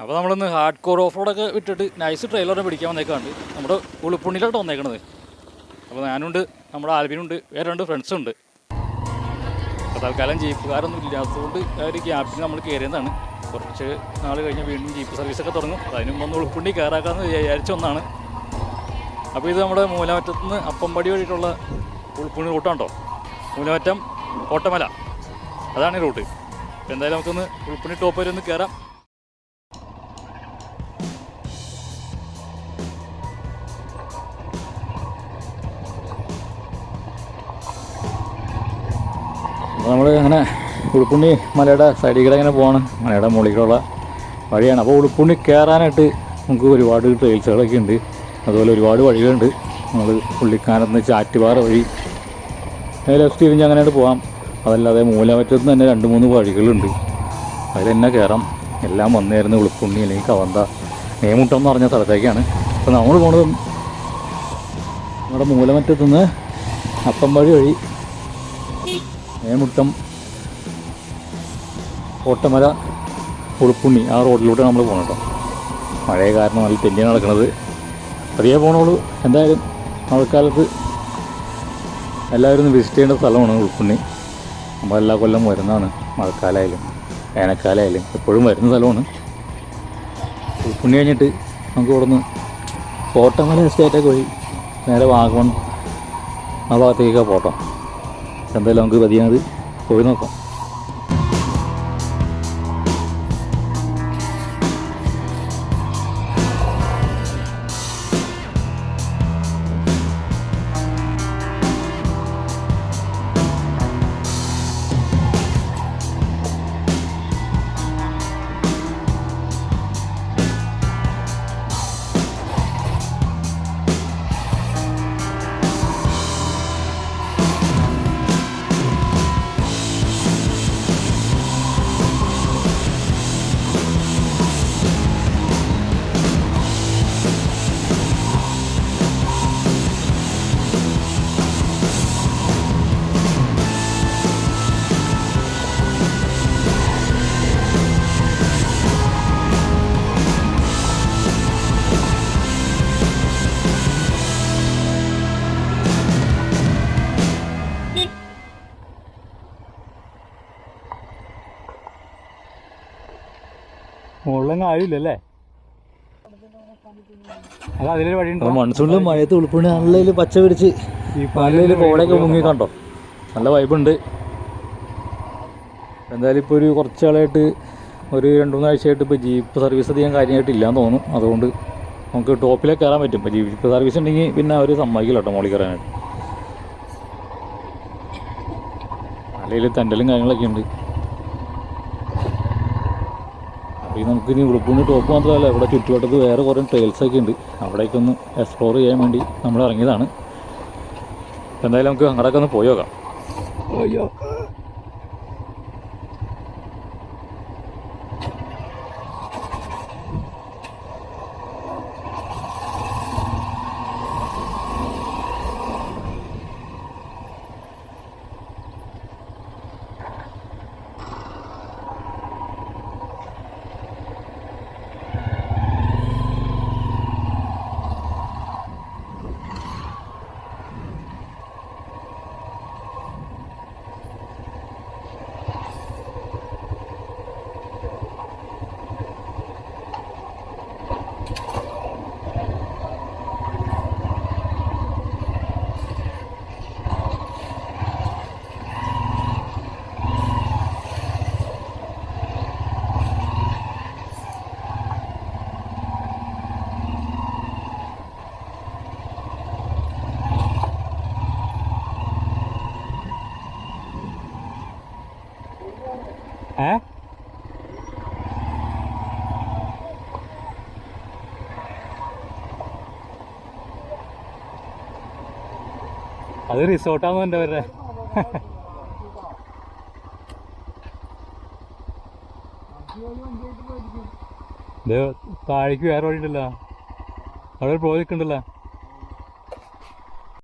അപ്പോൾ നമ്മളൊന്ന് hard core of റോഡൊക്കെ വിട്ടിട്ട് നൈസ് ട്രെയിലറിനെ പിടിക്കാൻ വന്നേക്കാണ്ട് നമ്മുടെ ഉളുപ്പുണ്ണിയിലോട്ട് വന്നേക്കണത്. അപ്പോൾ ഞാനുണ്ട് നമ്മുടെ ആൽബിനുണ്ട് വേറെ രണ്ട് ഫ്രണ്ട്സും ഉണ്ട്. അപ്പോൾ തൽക്കാലം ജീപ്പുകാരൊന്നും ഇല്ലാത്തതുകൊണ്ട് ഒരു ഗ്യാപ്പിൽ നമ്മൾ കയറിയതാണ്. കുറച്ച് നാൾ കഴിഞ്ഞ് വീണ്ടും ജീപ്പ് സർവീസൊക്കെ തുടങ്ങും. അപ്പോൾ അതിന് മുമ്പ് ഒന്ന് ഉളുപ്പുണ്ണി കയറാക്കാമെന്ന് വിചാരിച്ച ഒന്നാണ്. അപ്പോൾ ഇത് നമ്മുടെ മൂലമറ്റത്ത് നിന്ന് അപ്പംപടി വഴിയിട്ടുള്ള ഉൾപ്പുണി റൂട്ടാണ്ടോ മൂലമറ്റം കോട്ടമല. അതാണ് ഈ റൂട്ട് എന്തായാലും നമുക്കൊന്ന് ഉൾപ്പുണി ടോപ്പ് വരെ ഒന്ന് കയറാം നമ്മൾ അങ്ങനെ ഉളുപ്പുണ്ണി മലയുടെ സൈഡിൽ കൂടെ ഇങ്ങനെ പോവാണ്. മലയുടെ മുകളിലേക്കുള്ള വഴിയാണ്. അപ്പോൾ ഉളുപ്പുണ്ണി കയറാനായിട്ട് നമുക്ക് ഒരുപാട് ട്രെയിൽസുകളൊക്കെ ഉണ്ട്. അതുപോലെ ഒരുപാട് വഴികളുണ്ട്. നമ്മൾ പുള്ളിക്കാനത്ത് നിന്ന് ചാറ്റുപാറ വഴി ലെഫ്റ്റ് തിരിഞ്ഞ് അങ്ങനെയായിട്ട് പോകാം അതല്ലാതെ മൂലമറ്റത്ത് തന്നെ രണ്ട് മൂന്ന് വഴികളുണ്ട്. അതിൽ തന്നെ കയറാം എല്ലാം വന്നേരുന്ന ഉളുപ്പുണ്ണി അല്ലെങ്കിൽ കവന്ത. നേമുട്ടം എന്ന് പറഞ്ഞ സ്ഥലത്തേക്കാണ്. അപ്പോൾ നമ്മൾ പോണത് നമ്മുടെ മൂലമറ്റത്ത് നിന്ന് അപ്പം വഴി വഴി നേമുട്ടം കോട്ടമല പുളിപ്പുണ്ണി ആ റോഡിലൂടെ നമ്മൾ പോകണം കേട്ടോ. മഴയെ കാരണം നല്ല തെല്ലിയ നടക്കുന്നത് പതിയെ പോകണോളൂ എന്തായാലും മഴക്കാലത്ത് എല്ലാവരും വിസിറ്റ് ചെയ്യേണ്ട സ്ഥലമാണ് ഉൾപ്പുണ്ണി നമ്മൾ എല്ലാ കൊല്ലം വരുന്നതാണ്. മഴക്കാലമായാലും വേനൽക്കാലമായാലും എപ്പോഴും വരുന്ന സ്ഥലമാണ്. ഉൾപ്പുണ്ണി കഴിഞ്ഞിട്ട് നമുക്ക് ഇവിടെ നിന്ന് കോട്ടമല എസ്റ്റേറ്റൊക്കെ പോയി നേരെ വാഗമൺ ആ ഭാഗത്തേക്കാണ് പോട്ടോ. എന്തായാലും നമുക്ക് പതിയെ പോയി നോക്കാം. മുകളിലങ്ങ് ആയില്ലല്ലേ അത് അതിലൊരു വഴിയുണ്ട്? മൺസൂണിൽ മഴയത്ത് ഉൾപ്പുണ്ണി നല്ല പച്ച പിടിച്ച് നല്ല കോടയൊക്കെ മുങ്ങി കണ്ടോ? നല്ല വൈബുണ്ട്. എന്തായാലും ഇപ്പോൾ ഒരു കുറച്ച് ആളായിട്ട് ഒരു രണ്ട് മൂന്നാഴ്ചയായിട്ട് ഇപ്പോൾ ജീപ്പ് സർവീസ് അധികം കാര്യമായിട്ട് ഇല്ലാന്ന് തോന്നുന്നു. അതുകൊണ്ട് നമുക്ക് ടോപ്പിലേക്ക് കയറാൻ പറ്റും. ഇപ്പോൾ ജീപ്പ് സർവീസ് ഉണ്ടെങ്കിൽ പിന്നെ അവർ സമ്മതിക്കില്ല കേട്ടോ മോളിൽ കയറാനായിട്ട്. അല്ലെങ്കിൽ തെണ്ടലും കാര്യങ്ങളൊക്കെ ഉണ്ട്. അപ്പോൾ ഈ നമുക്ക് ഇനി ഉളുപ്പുണ്ണി ടോപ്പ് മാത്രമല്ല ഇവിടെ ചുറ്റുവട്ടത്ത് വേറെ കുറേ ട്രെയിൽസൊക്കെ ഉണ്ട്. അവിടേക്കൊന്ന് എക്സ്പ്ലോർ ചെയ്യാൻ വേണ്ടി നമ്മൾ ഇറങ്ങിയതാണ്. എന്തായാലും നമുക്ക് അങ്ങോട്ടൊക്കെ ഒന്ന് പോയി നോക്കാം. അയ്യോ അത് റിസോർട്ടാന്ന് എന്റെ ഇത് താഴേക്ക് വേറെ വഴി ഉണ്ടല്ലോ അവിടെ ഒരു പ്രോജക്റ്റ് ഉണ്ടല്ലോ.